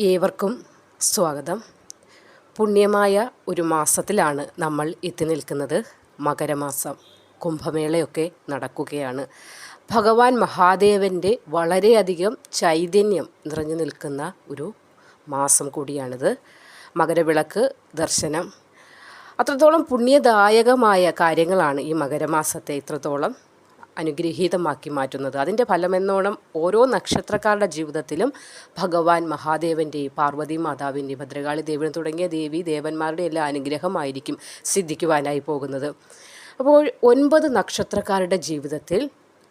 ഏവർക്കും സ്വാഗതം. പുണ്യമായ ഒരു മാസത്തിലാണ് നമ്മൾ എത്തി നിൽക്കുന്നത്. മകരമാസം കുംഭമേളയൊക്കെ നടക്കുകയാണ്. ഭഗവാൻ മഹാദേവന്റെ വളരെയധികം ചൈതന്യം നിറഞ്ഞു നിൽക്കുന്ന ഒരു മാസം കൂടിയാണിത്. മകരവിളക്ക് ദർശനം. അത്രത്തോളം പുണ്യദായകമായ കാര്യങ്ങളാണ് ഈ മകരമാസത്തെ ഇത്രത്തോളം. അനുഗ്രഹീതമാക്കി മാറ്റുന്നത്. അതിന്റെ ഫലമെന്നോണം ഓരോ നക്ഷത്രക്കാരുടെ ജീവിതത്തിലും ഭഗവാൻ മഹാദേവന്റെയും പാർവതി മാതാവിന്റെയും ഭദ്രകാളി ദേവിനും തുടങ്ങിയ ദേവി ദേവന്മാരുടെ എല്ലാം അനുഗ്രഹമായിരിക്കും സിദ്ധിക്കുവാനായി പോകുന്നത്. അപ്പോൾ ഒൻപത് നക്ഷത്രക്കാരുടെ ജീവിതത്തിൽ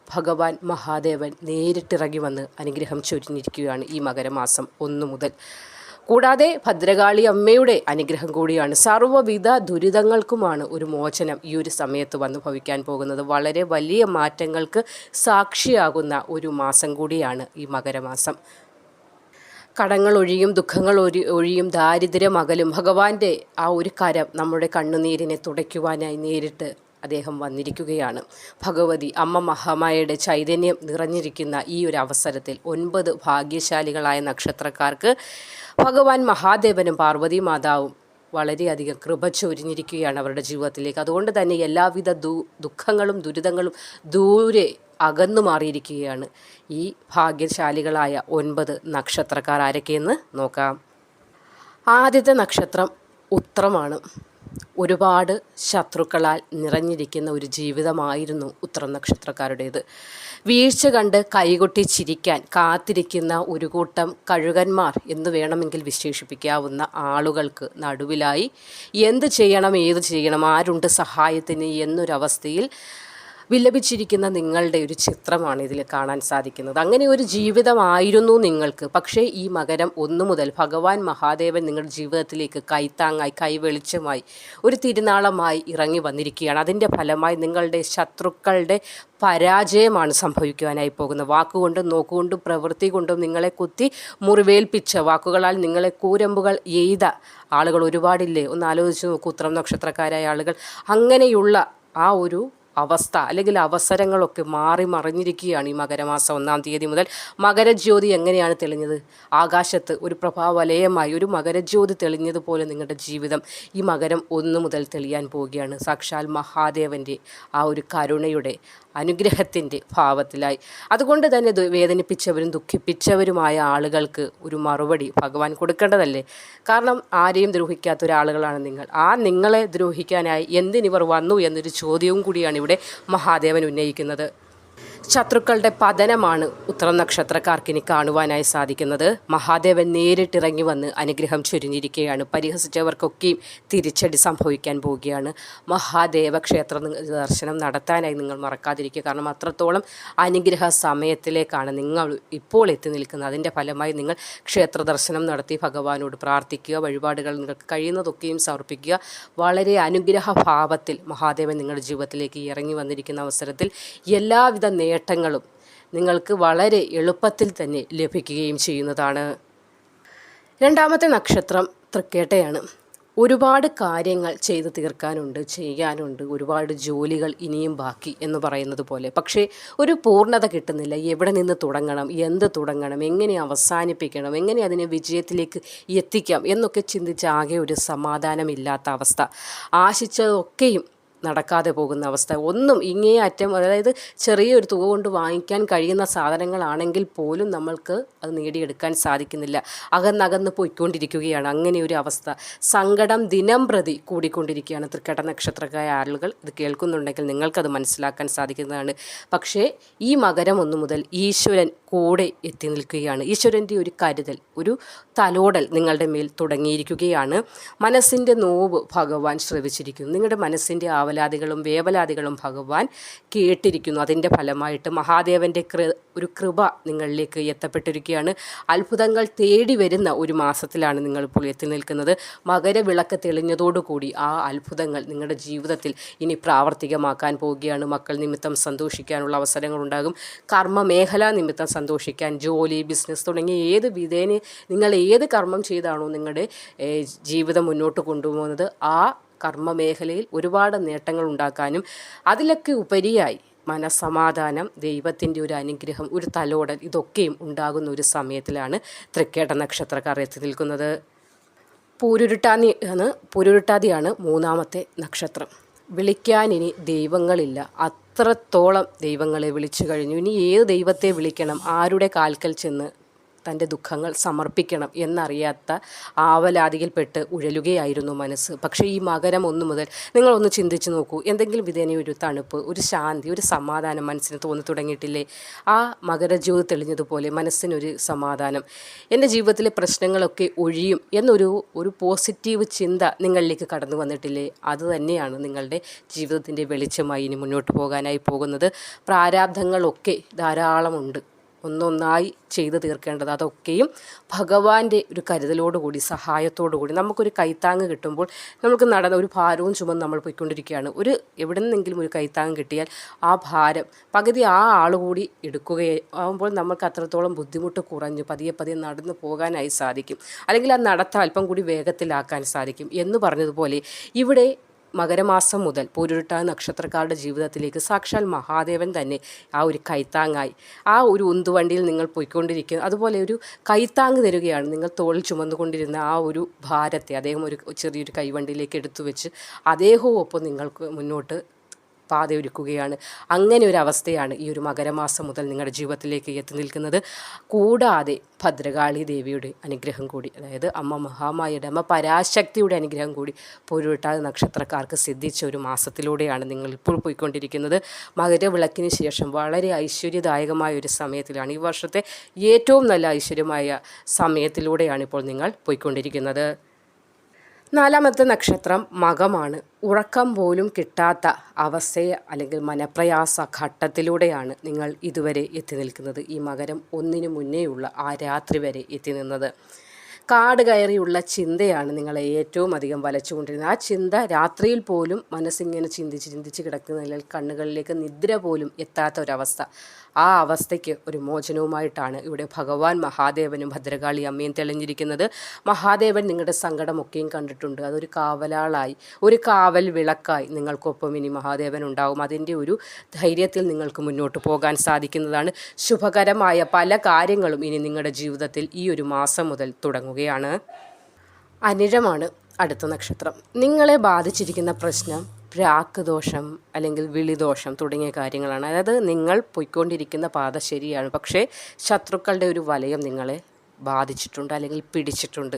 ഭഗവാൻ മഹാദേവൻ നേരിട്ടിറങ്ങി വന്ന് അനുഗ്രഹം ചൊരിഞ്ഞിരിക്കുകയാണ് ഈ മകരമാസം ഒന്നു മുതൽ. കൂടാതെ ഭദ്രകാളി അമ്മയുടെ അനുഗ്രഹം കൂടിയാണ്. സർവവിധ ദുരിതങ്ങൾക്കുമാണ് ഒരു മോചനം ഈ ഒരു സമയത്ത് വന്നു ഭവിക്കാൻ പോകുന്നത്. വളരെ വലിയ മാറ്റങ്ങൾക്ക് സാക്ഷിയാകുന്ന ഒരു മാസം കൂടിയാണ് ഈ മകരമാസം. കടങ്ങൾ ഒഴിയും ദുഃഖങ്ങൾ ഒഴി ഒഴിയും ദാരിദ്ര്യം അകലും ഭഗവാന്റെ ആ ഒരു കരം നമ്മുടെ കണ്ണുനീരിനെ തുടയ്ക്കുവാനായി നേരിട്ട് അദ്ദേഹം വന്നിരിക്കുകയാണ്. ഭഗവതി അമ്മ മഹാമായയുടെ ചൈതന്യം നിറഞ്ഞിരിക്കുന്ന ഈ ഒരു അവസരത്തിൽ ഒൻപത് ഭാഗ്യശാലികളായ നക്ഷത്രക്കാർക്ക് ഭഗവാൻ മഹാദേവനും പാർവതി മാതാവും വളരെയധികം കൃപ ചൊരിഞ്ഞിരിക്കുകയാണ് അവരുടെ ജീവിതത്തിലേക്ക്. അതുകൊണ്ട് തന്നെ എല്ലാവിധ ദു ദുഃഖങ്ങളും ദുരിതങ്ങളും ദൂരെ അകന്നു മാറിയിരിക്കുകയാണ് ഈ ഭാഗ്യശാലികളായ ഒൻപത് നക്ഷത്രക്കാർ. ആരൊക്കെയെന്ന് നോക്കാം. ആദ്യത്തെ നക്ഷത്രം ഉത്രമാണ്. ഒരുപാട് ശത്രുക്കളാൽ നിറഞ്ഞിരിക്കുന്ന ഒരു ജീവിതമായിരുന്നു ഉത്തരം നക്ഷത്രക്കാരുടേത്. വീഴ്ച കണ്ട് കൈകൊട്ടി ചിരിക്കാൻ കാത്തിരിക്കുന്ന ഒരു കൂട്ടം കഴുകന്മാർ എന്ന് വേണമെങ്കിൽ വിശേഷിപ്പിക്കാവുന്ന ആളുകൾക്ക് നടുവിലായി എന്ത് ചെയ്യണം ഏത് ചെയ്യണം ആരുണ്ട് സഹായത്തിന് എന്നൊരവസ്ഥയിൽ വിലപിച്ചിരിക്കുന്ന നിങ്ങളുടെ ഒരു ചിത്രമാണ് ഇതിൽ കാണാൻ സാധിക്കുന്നത്. അങ്ങനെ ഒരു ജീവിതമായിരുന്നു നിങ്ങൾക്ക്. പക്ഷേ ഈ മകരം ഒന്നു മുതൽ ഭഗവാൻ മഹാദേവൻ നിങ്ങളുടെ ജീവിതത്തിലേക്ക് കൈത്താങ്ങായി കൈവെളിച്ചമായി ഒരു തിരുനാളമായി ഇറങ്ങി വന്നിരിക്കുകയാണ്. അതിന്റെ ഫലമായി നിങ്ങളുടെ ശത്രുക്കളുടെ പരാജയമാണ് സംഭവിക്കുവാനായി പോകുന്നത്. വാക്കുകൊണ്ടും നോക്കുകൊണ്ടും പ്രവൃത്തി കൊണ്ടും നിങ്ങളെ കുത്തി മുറിവേൽപ്പിച്ച വാക്കുകളാൽ നിങ്ങളെ കൂരമ്പുകൾ എയ്ത ആളുകൾ ഒരുപാടില്ലേ? ഒന്ന് ആലോചിച്ച് നോക്കൂ. ഉത്രം നക്ഷത്രക്കാരായ ആളുകൾ. അങ്ങനെയുള്ള ആ ഒരു അവസ്ഥ അല്ലെങ്കിൽ അവസരങ്ങളൊക്കെ മാറി മറിഞ്ഞിരിക്കുകയാണ് ഈ മകരമാസം ഒന്നാം തീയതി മുതൽ. മകരജ്യോതി എങ്ങനെയാണ് തെളിഞ്ഞത്? ആകാശത്ത് ഒരു പ്രഭാവലയമായി ഒരു മകരജ്യോതി തെളിഞ്ഞതുപോലെ നിങ്ങളുടെ ജീവിതം ഈ മകരം ഒന്നു മുതൽ തെളിയാൻ പോവുകയാണ്. സാക്ഷാൽ മഹാദേവന്റെ ആ ഒരു കരുണയുടെ അനുഗ്രഹത്തിന്റെ ഭാവത്തിലായി. അതുകൊണ്ട് തന്നെ വേദനിപ്പിച്ചവരും ദുഃഖിപ്പിച്ചവരുമായ ആളുകൾക്ക് ഒരു മറുപടി ഭഗവാൻ കൊടുക്കേണ്ടതല്ലേ? കാരണം ആരെയും ദ്രോഹിക്കാത്ത ഒരാളുകളാണ് നിങ്ങൾ. ആ നിങ്ങളെ ദ്രോഹിക്കാനായി എന്തിനിവർ വന്നു എന്നൊരു ചോദ്യവും കൂടിയാണ് ഇവിടെ മഹാദേവൻ ഉന്നയിക്കുന്നത്. ശത്രുക്കളുടെ പതനമാണ് ഉത്ര നക്ഷത്രക്കാർക്ക് ഇനി കാണുവാനായി സാധിക്കുന്നത്. മഹാദേവൻ നേരിട്ടിറങ്ങി വന്ന് അനുഗ്രഹം ചൊരിഞ്ഞിരിക്കുകയാണ്. പരിഹസിച്ചവർക്കൊക്കെയും തിരിച്ചടി സംഭവിക്കാൻ പോവുകയാണ്. മഹാദേവ ക്ഷേത്ര ദർശനം നടത്താനായി നിങ്ങൾ മറക്കാതിരിക്കുക. കാരണം അത്രത്തോളം അനുഗ്രഹ സമയത്തിലേക്കാണ് നിങ്ങൾ ഇപ്പോൾ എത്തി നിൽക്കുന്നത്. അതിന്റെ ഫലമായി നിങ്ങൾ ക്ഷേത്ര ദർശനം നടത്തി ഭഗവാനോട് പ്രാർത്ഥിക്കുക. വഴിപാടുകൾ നിങ്ങൾക്ക് കഴിയുന്നതൊക്കെയും സമർപ്പിക്കുക. വളരെ അനുഗ്രഹ ഭാവത്തിൽ മഹാദേവൻ നിങ്ങളുടെ ജീവിതത്തിലേക്ക് ഇറങ്ങി വന്നിരിക്കുന്ന അവസരത്തിൽ എല്ലാവിധ നേട്ടങ്ങളും നിങ്ങൾക്ക് വളരെ എളുപ്പത്തിൽ തന്നെ ലഭിക്കുകയും ചെയ്യുന്നതാണ്. രണ്ടാമത്തെ നക്ഷത്രം തൃക്കേട്ടയാണ്. ഒരുപാട് കാര്യങ്ങൾ ചെയ്തു തീർക്കാനുണ്ട് ചെയ്യാനുണ്ട്. ഒരുപാട് ജോലികൾ ഇനിയും ബാക്കി എന്ന് പറയുന്നത് പോലെ. പക്ഷേ ഒരു പൂർണത കിട്ടുന്നില്ല. എവിടെ നിന്ന് തുടങ്ങണം എന്ത് തുടങ്ങണം എങ്ങനെ അവസാനിപ്പിക്കണം എങ്ങനെ അതിനെ വിജയത്തിലേക്ക് എത്തിക്കാം എന്നൊക്കെ ചിന്തിച്ച് ആകെ ഒരു സമാധാനമില്ലാത്ത അവസ്ഥ. ആശിച്ചതൊക്കെയും നടക്കാതെ പോകുന്ന അവസ്ഥ. ഒന്നും ഇങ്ങേ അറ്റം അതായത് ചെറിയൊരു തുക കൊണ്ട് വാങ്ങിക്കാൻ കഴിയുന്ന സാധനങ്ങളാണെങ്കിൽ പോലും നമ്മൾക്ക് അത് നേടിയെടുക്കാൻ സാധിക്കുന്നില്ല. അകന്നകന്ന് പോയിക്കൊണ്ടിരിക്കുകയാണ്. അങ്ങനെ ഒരു അവസ്ഥ. സങ്കടം ദിനം പ്രതി കൂടിക്കൊണ്ടിരിക്കുകയാണ് തൃക്കട നക്ഷത്രക്കായ ആളുകൾ. ഇത് കേൾക്കുന്നുണ്ടെങ്കിൽ നിങ്ങൾക്കത് മനസ്സിലാക്കാൻ സാധിക്കുന്നതാണ്. പക്ഷേ ഈ മകരം ഒന്നു മുതൽ ഈശ്വരൻ കൂടെ എത്തി നിൽക്കുകയാണ്. ഈശ്വരന്റെ ഒരു കരുതൽ ഒരു തലോടൽ നിങ്ങളുടെ മേൽ തുടങ്ങിയിരിക്കുകയാണ്. മനസ്സിന്റെ നോവ് ഭഗവാൻ ശ്രവിച്ചിരിക്കുന്നു. നിങ്ങളുടെ മനസ്സിന്റെ ആവലാദികളും വേവലാദികളും ഭഗവാൻ കേട്ടിരിക്കുന്നു. അതിന്റെ ഫലമായിട്ട് മഹാദേവന്റെ കൃ ഒരു കൃപ നിങ്ങളിലേക്ക് എത്തപ്പെട്ടിരിക്കുകയാണ്. അത്ഭുതങ്ങൾ തേടി വരുന്ന ഒരു മാസത്തിലാണ് നിങ്ങളിപ്പോൾ എത്തി നിൽക്കുന്നത്. മകരവിളക്ക് തെളിഞ്ഞതോടുകൂടി ആ അത്ഭുതങ്ങൾ നിങ്ങളുടെ ജീവിതത്തിൽ ഇനി പ്രാവർത്തികമാക്കാൻ പോവുകയാണ്. മക്കൾ നിമിത്തം സന്തോഷിക്കാനുള്ള അവസരങ്ങളുണ്ടാകും. കർമ്മ മേഖല നിമിത്തം സന്തോഷിക്കാൻ ജോലി ബിസിനസ് തുടങ്ങിയ ഏത് വിധേന നിങ്ങൾ ഏത് കർമ്മം ചെയ്താണോ നിങ്ങളുടെ ജീവിതം മുന്നോട്ട് കൊണ്ടുപോകുന്നത് ആ കർമ്മ മേഖലയിൽ ഒരുപാട് നേട്ടങ്ങൾ ഉണ്ടാക്കാനും അതിലൊക്കെ ഉപരിയായി മനസമാധാനം ദൈവത്തിന്റെ ഒരു അനുഗ്രഹം ഒരു തലോടൽ ഇതൊക്കെയും ഉണ്ടാകുന്ന ഒരു സമയത്തിലാണ് തൃക്കേട്ട നക്ഷത്രക്കാർ എത്തി നിൽക്കുന്നത്. പൂരുരുട്ടാതി ആണ് പൂരുരുട്ടാതിയാണ് മൂന്നാമത്തെ നക്ഷത്രം. വിളിക്കാൻ ഇനി ദൈവങ്ങളില്ല. അത്രത്തോളം ദൈവങ്ങളെ വിളിച്ചു കഴിഞ്ഞു. ഇനി ഏത് ദൈവത്തെ വിളിക്കണം? ആരുടെ കാൽക്കൽ ചെന്ന് തന്റെ ദുഃഖങ്ങൾ സമർപ്പിക്കണം എന്നറിയാത്ത ആവലാതിയിൽപ്പെട്ട് ഉഴലുകയായിരുന്നു മനസ്സ്. പക്ഷേ ഈ മകരം ഒന്നു മുതൽ നിങ്ങളൊന്ന് ചിന്തിച്ച് നോക്കൂ. എന്തെങ്കിലും വിധേന ഒരു തണുപ്പ് ഒരു ശാന്തി ഒരു സമാധാനം മനസ്സിന് തോന്നി തുടങ്ങിയിട്ടില്ലേ? ആ മകരജ്യോതി തെളിഞ്ഞതുപോലെ മനസ്സിനൊരു സമാധാനം. എന്റെ ജീവിതത്തിലെ പ്രശ്നങ്ങളൊക്കെ ഒഴിയും എന്നൊരു ഒരു പോസിറ്റീവ് ചിന്ത നിങ്ങളിലേക്ക് കടന്നു വന്നിട്ടില്ലേ? അത് തന്നെയാണ് നിങ്ങളുടെ ജീവിതത്തിന്റെ വെളിച്ചമായി ഇനി മുന്നോട്ട് പോകാനായി പോകുന്നത്. പ്രാരാബ്ധങ്ങളൊക്കെ ധാരാളമുണ്ട്. ഒന്നൊന്നായി ചെയ്തു തീർക്കേണ്ടത്. അതൊക്കെയും ഭഗവാന്റെ ഒരു കരുതലോടുകൂടി സഹായത്തോടുകൂടി നമുക്കൊരു കൈത്താങ്ങ് കിട്ടുമ്പോൾ നമുക്ക് നടന്ന ഒരു ഭാരവും ചുമന്ന് നമ്മൾ പോയിക്കൊണ്ടിരിക്കുകയാണ്. ഒരു എവിടെ നിന്നെങ്കിലും ഒരു കൈത്താങ്ങ് കിട്ടിയാൽ ആ ഭാരം പകുതി ആ ആൾ കൂടി എടുക്കുകയെ ആകുമ്പോൾ നമുക്ക് അത്രത്തോളം ബുദ്ധിമുട്ട് കുറഞ്ഞു പതിയെ പതിയെ നടന്നു പോകാനായി സാധിക്കും. അല്ലെങ്കിൽ ആ നടത്ത അല്പം കൂടി വേഗത്തിലാക്കാൻ സാധിക്കും എന്ന് പറഞ്ഞതുപോലെ ഇവിടെ മകരമാസം മുതൽ പൂരുരുട്ടാ നക്ഷത്രക്കാരുടെ ജീവിതത്തിലേക്ക് സാക്ഷാൽ മഹാദേവൻ തന്നെ ആ ഒരു കൈത്താങ്ങായി. ആ ഒരു ഉന്തുവണ്ടിയിൽ നിങ്ങൾ പോയിക്കൊണ്ടിരിക്കുക അതുപോലെ ഒരു കൈത്താങ് തരികയാണ്. നിങ്ങൾ തോളിൽ ചുമന്നുകൊണ്ടിരുന്ന ആ ഒരു ഭാരത്തെ അദ്ദേഹം ഒരു ചെറിയൊരു കൈവണ്ടിയിലേക്ക് എടുത്തു വെച്ച് അദ്ദേഹവും ഒപ്പം നിങ്ങൾക്ക് മുന്നോട്ട് പാതയൊരുക്കുകയാണ് അങ്ങനെ ഒരു അവസ്ഥയാണ് ഈ ഒരു മകരമാസം മുതൽ നിങ്ങളുടെ ജീവിതത്തിലേക്ക് എത്തി നിൽക്കുന്നത്. കൂടാതെ ഭദ്രകാളി ദേവിയുടെ അനുഗ്രഹം കൂടി അതായത് അമ്മ മഹാമായയുടെ അമ്മ പരാശക്തിയുടെ അനുഗ്രഹം കൂടി പൊരുവിട്ടാതെ നക്ഷത്രക്കാർക്ക് സിദ്ധിച്ച ഒരു മാസത്തിലൂടെയാണ് നിങ്ങൾ ഇപ്പോൾ പോയിക്കൊണ്ടിരിക്കുന്നത്. മകരവിളക്കിന് ശേഷം വളരെ ഐശ്വര്യദായകമായ ഒരു സമയത്തിലാണ് ഈ വർഷത്തെ ഏറ്റവും നല്ല ഐശ്വര്യമായ സമയത്തിലൂടെയാണ് ഇപ്പോൾ നിങ്ങൾ പോയിക്കൊണ്ടിരിക്കുന്നത്. നാലാമത്തെ നക്ഷത്രം മകമാണ്. ഉറക്കം പോലും കിട്ടാത്ത അവസ്ഥയെ അല്ലെങ്കിൽ മനപ്രയാസ ഘട്ടത്തിലൂടെയാണ് നിങ്ങൾ ഇതുവരെ എത്തി നിൽക്കുന്നത്. ഈ മകരം ഒന്നിനു മുന്നേയുള്ള ആ രാത്രി വരെ എത്തി നിന്നത്. കാട് കയറിയുള്ള ചിന്തയാണ് നിങ്ങളെ ഏറ്റവും അധികം വലച്ചുകൊണ്ടിരുന്നത്. ആ ചിന്ത രാത്രിയിൽ പോലും മനസ്സിങ്ങനെ ചിന്തിച്ച് ചിന്തിച്ച് കിടക്കുന്നതിൽ കണ്ണുകളിലേക്ക് നിദ്ര പോലും എത്താത്ത ഒരവസ്ഥ. ആ അവസ്ഥയ്ക്ക് ഒരു മോചനവുമായിട്ടാണ് ഇവിടെ ഭഗവാൻ മഹാദേവനും ഭദ്രകാളി അമ്മയും തെളിഞ്ഞിരിക്കുന്നത്. മഹാദേവൻ നിങ്ങളുടെ സങ്കടമൊക്കെയും കണ്ടിട്ടുണ്ട്. അതൊരു കാവലാളായി ഒരു കാവൽ വിളക്കായി നിങ്ങൾക്കൊപ്പം ഇനി മഹാദേവൻ ഉണ്ടാവും. അതിന്റെ ഒരു ധൈര്യത്തിൽ നിങ്ങൾക്ക് മുന്നോട്ട് പോകാൻ സാധിക്കുന്നതാണ്. ശുഭകരമായ പല കാര്യങ്ങളും ഇനി നിങ്ങളുടെ ജീവിതത്തിൽ ഈ ഒരു മാസം മുതൽ തുടങ്ങുകയാണ്. അനിഴമാണ് അടുത്ത നക്ഷത്രം. നിങ്ങളെ ബാധിച്ചിരിക്കുന്ന പ്രശ്നം പ്രാക്ക് ദോഷം അല്ലെങ്കിൽ വിളിദോഷം തുടങ്ങിയ കാര്യങ്ങളാണ്. അതായത് നിങ്ങൾ പൊയ്ക്കൊണ്ടിരിക്കുന്ന പാത ശരിയാണ്. പക്ഷേ ശത്രുക്കളുടെ ഒരു വലയം നിങ്ങളെ ബാധിച്ചിട്ടുണ്ട് അല്ലെങ്കിൽ പിടിച്ചിട്ടുണ്ട്.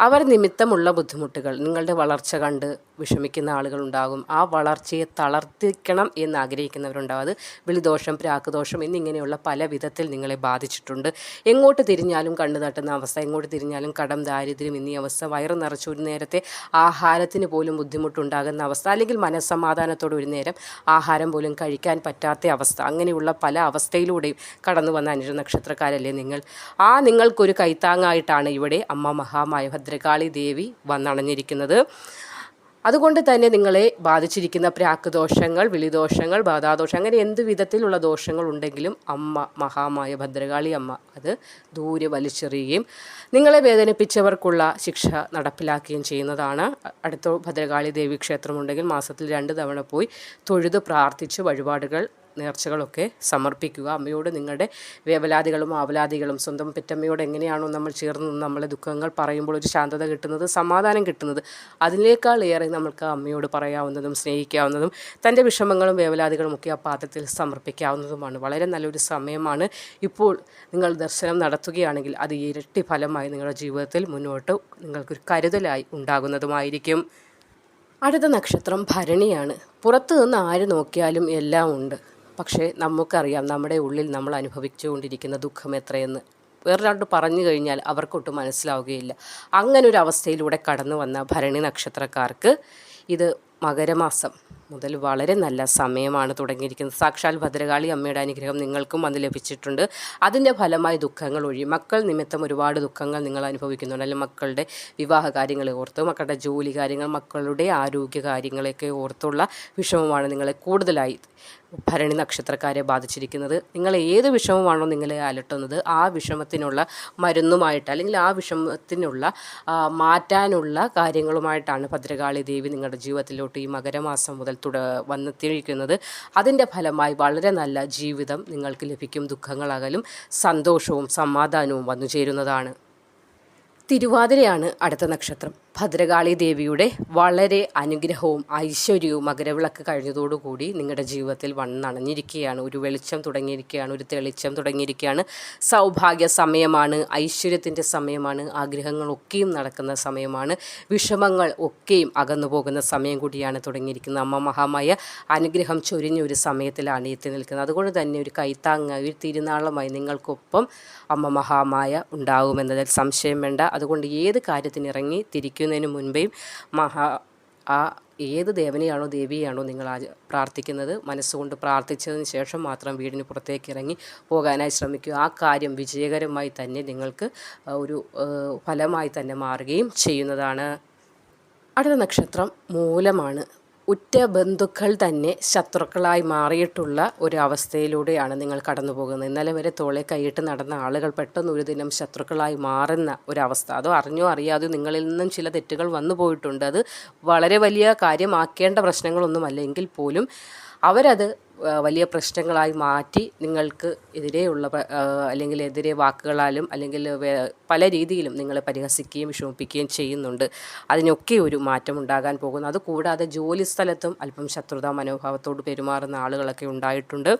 അവർ നിമിത്തമുള്ള ബുദ്ധിമുട്ടുകൾ നിങ്ങളുടെ വളർച്ച കണ്ട് വിഷമിക്കുന്ന ആളുകളുണ്ടാകും. ആ വളർച്ചയെ തളർത്തിക്കണം എന്ന് ആഗ്രഹിക്കുന്നവരുണ്ടാകും അത് വിളിദോഷം പ്രാക്കുദോഷം എന്നിങ്ങനെയുള്ള പല വിധത്തിൽ നിങ്ങളെ ബാധിച്ചിട്ടുണ്ട്. എങ്ങോട്ട് തിരിഞ്ഞാലും കണ്ണു തട്ടുന്ന അവസ്ഥ എങ്ങോട്ട് തിരിഞ്ഞാലും കടം ദാരിദ്ര്യം എന്നീ അവസ്ഥ വയറ് നിറച്ച് ഒരു നേരത്തെ ആഹാരത്തിന് പോലും ബുദ്ധിമുട്ടുണ്ടാകുന്ന അവസ്ഥ അല്ലെങ്കിൽ മനസ്സമാധാനത്തോടെ ഒരു നേരം ആഹാരം പോലും കഴിക്കാൻ പറ്റാത്ത അവസ്ഥ അങ്ങനെയുള്ള പല അവസ്ഥയിലൂടെയും കടന്നു വന്ന അനുജ നക്ഷത്രക്കാരല്ലേ നിങ്ങൾ. ആ നിങ്ങൾക്കൊരു കൈത്താങ്ങായിട്ടാണ് ഇവിടെ അമ്മ മഹാമായ ഭദ്രകാളി ദേവി വന്നണഞ്ഞിരിക്കുന്നത്. അതുകൊണ്ട് തന്നെ നിങ്ങളെ ബാധിച്ചിരിക്കുന്ന പ്രാക്ക് ദോഷങ്ങൾ വിളിദോഷങ്ങൾ ബാധാദോഷം അങ്ങനെ എന്ത് വിധത്തിലുള്ള ദോഷങ്ങൾ ഉണ്ടെങ്കിലും അമ്മ മഹാമായ ഭദ്രകാളി അമ്മ അത് ദൂരെ വലിച്ചെറിയുകയും നിങ്ങളെ വേദനിപ്പിച്ചവർക്കുള്ള ശിക്ഷ നടപ്പിലാക്കുകയും ചെയ്യുന്നതാണ്. അടുത്ത ഭദ്രകാളി ദേവി ക്ഷേത്രമുണ്ടെങ്കിൽ മാസത്തിൽ രണ്ട് തവണ പോയി തൊഴുത് പ്രാർത്ഥിച്ച് വഴിപാടുകൾ നേർച്ചകളൊക്കെ സമർപ്പിക്കുക. അമ്മയോട് നിങ്ങളുടെ വേവലാതികളും ആവലാതികളും സ്വന്തം പെറ്റമ്മയോട് എങ്ങനെയാണോ നമ്മൾ ചേർന്ന് നമ്മളെ ദുഃഖങ്ങൾ പറയുമ്പോൾ ഒരു ശാന്തത കിട്ടുന്നത് സമാധാനം കിട്ടുന്നത്. അതിനേക്കാൾ ഏറെ നമ്മൾക്ക് അമ്മയോട് പറയാവുന്നതും സ്നേഹിക്കാവുന്നതും തന്റെ വിഷമങ്ങളും വേവലാതികളും ഒക്കെ ആ പാത്രത്തിൽ സമർപ്പിക്കാവുന്നതുമാണ്. വളരെ നല്ലൊരു സമയമാണ്. ഇപ്പോൾ നിങ്ങൾ ദർശനം നടത്തുകയാണെങ്കിൽ അത് ഇരട്ടി ഫലമായി നിങ്ങളുടെ ജീവിതത്തിൽ മുന്നോട്ട് നിങ്ങൾക്കൊരു കരുതലായി ഉണ്ടാകുന്നതുമായിരിക്കും. അടുത്ത നക്ഷത്രം ഭരണിയാണ്. പുറത്തു നിന്ന് ആര് നോക്കിയാലും എല്ലാം ഉണ്ട്. പക്ഷേ നമുക്കറിയാം നമ്മുടെ ഉള്ളിൽ നമ്മൾ അനുഭവിച്ചുകൊണ്ടിരിക്കുന്ന ദുഃഖം എത്രയെന്ന്. വേറൊരാണ്ട് പറഞ്ഞു കഴിഞ്ഞാൽ അവർക്കൊട്ടും മനസ്സിലാവുകയില്ല. അങ്ങനെ ഒരു അവസ്ഥയിലൂടെ കടന്നു വന്ന ഭരണി നക്ഷത്രക്കാർക്ക് ഇത് മകരമാസം മുതൽ വളരെ നല്ല സമയമാണ് തുടങ്ങിയിരിക്കുന്നത്. സാക്ഷാൽ ഭദ്രകാളി അമ്മയുടെ അനുഗ്രഹം നിങ്ങൾക്കും വന്ന് ലഭിച്ചിട്ടുണ്ട്. അതിന്റെ ഫലമായി ദുഃഖങ്ങൾ ഒഴി. മക്കൾ നിമിത്തം ഒരുപാട് ദുഃഖങ്ങൾ നിങ്ങൾ അനുഭവിക്കുന്നുണ്ട്. അല്ലെങ്കിൽ മക്കളുടെ വിവാഹ കാര്യങ്ങളെ ഓർത്ത് മക്കളുടെ ജോലി കാര്യങ്ങൾ മക്കളുടെ ആരോഗ്യ കാര്യങ്ങളെയൊക്കെ ഓർത്തുള്ള വിഷമമാണ് നിങ്ങളെ കൂടുതലായി ഭരണി നക്ഷത്രക്കാരെ ബാധിച്ചിരിക്കുന്നത്. നിങ്ങൾ ഏത് വിഷമമാണോ നിങ്ങളെ അലട്ടുന്നത് ആ വിഷമത്തിനുള്ള മരുന്നുമായിട്ട് അല്ലെങ്കിൽ ആ വിഷമത്തിനുള്ള മാറ്റാനുള്ള കാര്യങ്ങളുമായിട്ടാണ് ഭദ്രകാളി ദേവി നിങ്ങളുടെ ജീവിതത്തിലോട്ട് ഈ മകരമാസം മുതൽ തുട വന്നെത്തിയിരിക്കുന്നത്. അതിന്റെ ഫലമായി വളരെ നല്ല ജീവിതം നിങ്ങൾക്ക് ലഭിക്കും. ദുഃഖങ്ങളകലും സന്തോഷവും സമാധാനവും വന്നു ചേരുന്നതാണ് തിരുവാതിരയാണ് അടുത്ത നക്ഷത്രം. ഭദ്രകാളി ദേവിയുടെ വളരെ അനുഗ്രഹവും ഐശ്വര്യവും മകരവിളക്ക് കഴിഞ്ഞതോടുകൂടി നിങ്ങളുടെ ജീവിതത്തിൽ വണ്ണണഞ്ഞിരിക്കുകയാണ് ഒരു വെളിച്ചം തുടങ്ങിയിരിക്കുകയാണ് ഒരു തെളിച്ചം തുടങ്ങിയിരിക്കുകയാണ്. സൗഭാഗ്യ സമയമാണ് ഐശ്വര്യത്തിന്റെ സമയമാണ് ആഗ്രഹങ്ങളൊക്കെയും നടക്കുന്ന സമയമാണ്. വിഷമങ്ങൾ ഒക്കെയും അകന്നു പോകുന്ന സമയം കൂടിയാണ് തുടങ്ങിയിരിക്കുന്നത്. അമ്മ മഹാമായ അനുഗ്രഹം ചൊരിഞ്ഞ ഒരു സമയത്തിലാണ് എത്തി നിൽക്കുന്നത്. അതുകൊണ്ട് തന്നെ ഒരു കൈത്താങ്ങ ഒരു തിരുനാളമായി നിങ്ങൾക്കൊപ്പം അമ്മ മഹാമായ ഉണ്ടാകുമെന്നതിൽ സംശയം വേണ്ട. അതുകൊണ്ട് ഏത് കാര്യത്തിന് ഇറങ്ങി തിരിക്കുന്നതിന് മുൻപേയും മഹാ ആ ഏത് ദേവനെയാണോ ദേവിയാണോ നിങ്ങൾ പ്രാർത്ഥിക്കുന്നത് മനസ്സുകൊണ്ട് പ്രാർത്ഥിച്ചതിന് ശേഷം മാത്രം വീടിന് പുറത്തേക്ക് ഇറങ്ങി പോകാനായി ശ്രമിക്കുക. ആ കാര്യം വിജയകരമായി തന്നെ നിങ്ങൾക്ക് ഒരു ഫലമായി തന്നെ മാറുകയും ചെയ്യുന്നതാണ്. അടുത്ത നക്ഷത്രം മൂലമാണ് ഉറ്റ ബന്ധുക്കൾ തന്നെ ശത്രുക്കളായി മാറിയിട്ടുള്ള ഒരു അവസ്ഥയിലൂടെയാണ് നിങ്ങൾ കടന്നു പോകുന്നത് ഇന്നലെ വരെ തോളെ കൈയിട്ട് നടന്ന ആളുകൾ പെട്ടെന്ന് ഒരു ദിനം ശത്രുക്കളായി മാറുന്ന ഒരവസ്ഥ. അതോ അറിഞ്ഞോ അറിയാതെ നിങ്ങളിൽ നിന്നും ചില തെറ്റുകൾ വന്നു പോയിട്ടുണ്ട്. അത് വളരെ വലിയ കാര്യമാക്കേണ്ട പ്രശ്നങ്ങളൊന്നുമല്ല. എങ്കിൽ പോലും അവരത് വലിയ പ്രശ്നങ്ങളായി മാറ്റി നിങ്ങൾക്ക് എതിരെയുള്ള അല്ലെങ്കിൽ എതിരെ വാക്കുകളാലും അല്ലെങ്കിൽ പല രീതിയിലും നിങ്ങളെ പരിഹസിക്കുകയും വിഷമിപ്പിക്കുകയും ചെയ്യുന്നുണ്ട്. അതിനൊക്കെ ഒരു മാറ്റം ഉണ്ടാകാൻ പോകുന്നു. അതുകൂടാതെ ജോലി സ്ഥലത്തും അല്പം ശത്രുതാ മനോഭാവത്തോട് പെരുമാറുന്ന ആളുകളൊക്കെ ഉണ്ടായിട്ടുണ്ട്.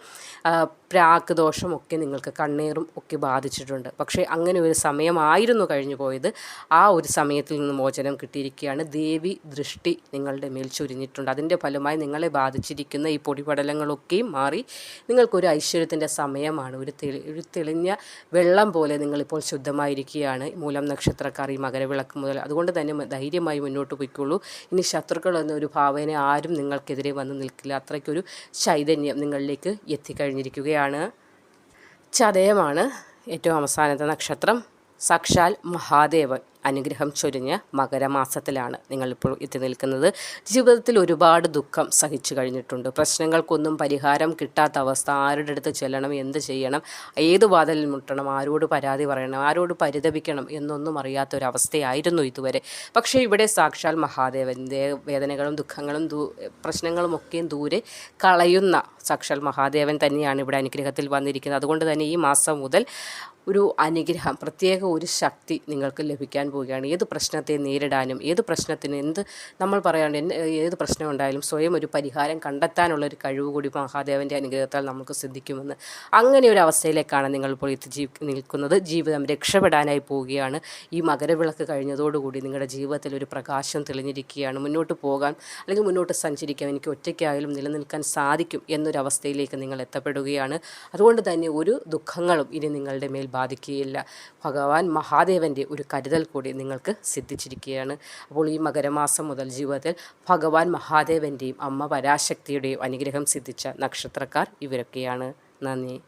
പ്രാക്ക് ദോഷമൊക്കെ നിങ്ങൾക്ക് കണ്ണീറും ഒക്കെ ബാധിച്ചിട്ടുണ്ട്. പക്ഷേ അങ്ങനെ ഒരു സമയമായിരുന്നു കഴിഞ്ഞു പോയത്. ആ ഒരു സമയത്തിൽ നിന്ന് മോചനം കിട്ടിയിരിക്കുകയാണ്. ദേവി ദൃഷ്ടി നിങ്ങളുടെ മേൽ ചുരിഞ്ഞിട്ടുണ്ട്. അതിന്റെ ഫലമായി നിങ്ങളെ ബാധിച്ചിരിക്കുന്ന ഈ പൊടിപടലങ്ങളൊക്കെയും മാറി. നിങ്ങൾക്കൊരു ഐശ്വര്യത്തിന്റെ സമയമാണ്. ഒരു തെളി ഒരു തെളിഞ്ഞ വെള്ളം പോലെ നിങ്ങളിപ്പോൾ ശുദ്ധമായിരിക്കുകയാണ്. മൂലം നക്ഷത്രക്കാർ ഈ മകരവിളക്ക് മുതൽ. അതുകൊണ്ട് തന്നെ ധൈര്യമായി മുന്നോട്ട് പോയിക്കോളൂ ഇനി ശത്രുക്കൾ എന്നൊരു ഭാവന ആരും നിങ്ങൾക്കെതിരെ വന്ന് നിൽക്കില്ല. അത്രയ്ക്കൊരു ചൈതന്യം നിങ്ങളിലേക്ക് എത്തിക്കഴിഞ്ഞിരിക്കുകയാണ്. ചതയമാണ് ഏറ്റവും അവസാനത്തെ നക്ഷത്രം. സാക്ഷാൽ മഹാദേവൻ. അനുഗ്രഹം ചൊരിഞ്ഞ മകരമാസത്തിലാണ് നിങ്ങളിപ്പോൾ എത്തി നിൽക്കുന്നത്. ജീവിതത്തിൽ ഒരുപാട് ദുഃഖം സഹിച്ചു കഴിഞ്ഞിട്ടുണ്ട്. പ്രശ്നങ്ങൾക്കൊന്നും പരിഹാരം കിട്ടാത്ത അവസ്ഥ. ആരുടെ അടുത്ത് ചെല്ലണം? എന്ത് ചെയ്യണം? ഏത് വാതിലിൽ മുട്ടണം? ആരോട് പരാതി പറയണം? ആരോട് പരിതപിക്കണം? എന്നൊന്നും അറിയാത്ത അറിയാത്തൊരവസ്ഥയായിരുന്നു ഇതുവരെ. പക്ഷേ ഇവിടെ സാക്ഷാൽ മഹാദേവന്റെ വേദനകളും ദുഃഖങ്ങളും പ്രശ്നങ്ങളും ഒക്കെയും ദൂരെ കളയുന്ന സാക്ഷാൽ മഹാദേവൻ തന്നെയാണ് ഇവിടെ അനുഗ്രഹത്തിൽ വന്നിരിക്കുന്നത്. അതുകൊണ്ട് തന്നെ ഈ മാസം മുതൽ ഒരു അനുഗ്രഹം പ്രത്യേക ഒരു ശക്തി നിങ്ങൾക്ക് ലഭിക്കാൻ പോവുകയാണ്. ഏത് പ്രശ്നത്തെ നേരിടാനും ഏത് പ്രശ്നത്തിന് എന്ത് നമ്മൾ പറയാണ്ട് ഏത് പ്രശ്നം ഉണ്ടായാലും സ്വയം ഒരു പരിഹാരം കണ്ടെത്താനുള്ള ഒരു കഴിവ് കൂടി മഹാദേവന്റെ അനുഗ്രഹത്താൽ നമുക്ക് സിദ്ധിക്കുമെന്ന് അങ്ങനെ ഒരു അവസ്ഥയിലേക്കാണ് നിങ്ങൾ ഇപ്പോൾ എത്തി നിൽക്കുന്നത്. ജീവിതം രക്ഷപ്പെടാനായി പോവുകയാണ്. ഈ മകരവിളക്ക് കഴിഞ്ഞതോടുകൂടി നിങ്ങളുടെ ജീവിതത്തിൽ ഒരു പ്രകാശം തെളിഞ്ഞിരിക്കുകയാണ്. മുന്നോട്ട് പോകാൻ അല്ലെങ്കിൽ മുന്നോട്ട് സഞ്ചരിക്കാൻ എനിക്ക് ഒറ്റയ്ക്കായാലും നിലനിൽക്കാൻ സാധിക്കും എന്നൊരവസ്ഥയിലേക്ക് നിങ്ങൾ എത്തപ്പെടുകയാണ്. അതുകൊണ്ട് തന്നെ ഒരു ദുഃഖങ്ങളും ഇനി നിങ്ങളുടെ മേൽ ബാധിക്കുകയില്ല. ഭഗവാൻ മഹാദേവന്റെ ഒരു കരുതൽ കൂടി നിങ്ങൾക്ക് സിദ്ധിച്ചിരിക്കുകയാണ്. അപ്പോൾ ഈ മകരമാസം മുതൽ ജീവിതത്തിൽ ഭഗവാൻ മഹാദേവന്റെയും അമ്മ പരാശക്തിയുടെയും അനുഗ്രഹം സിദ്ധിച്ച നക്ഷത്രക്കാർ ഇവരൊക്കെയാണ്. നന്ദി.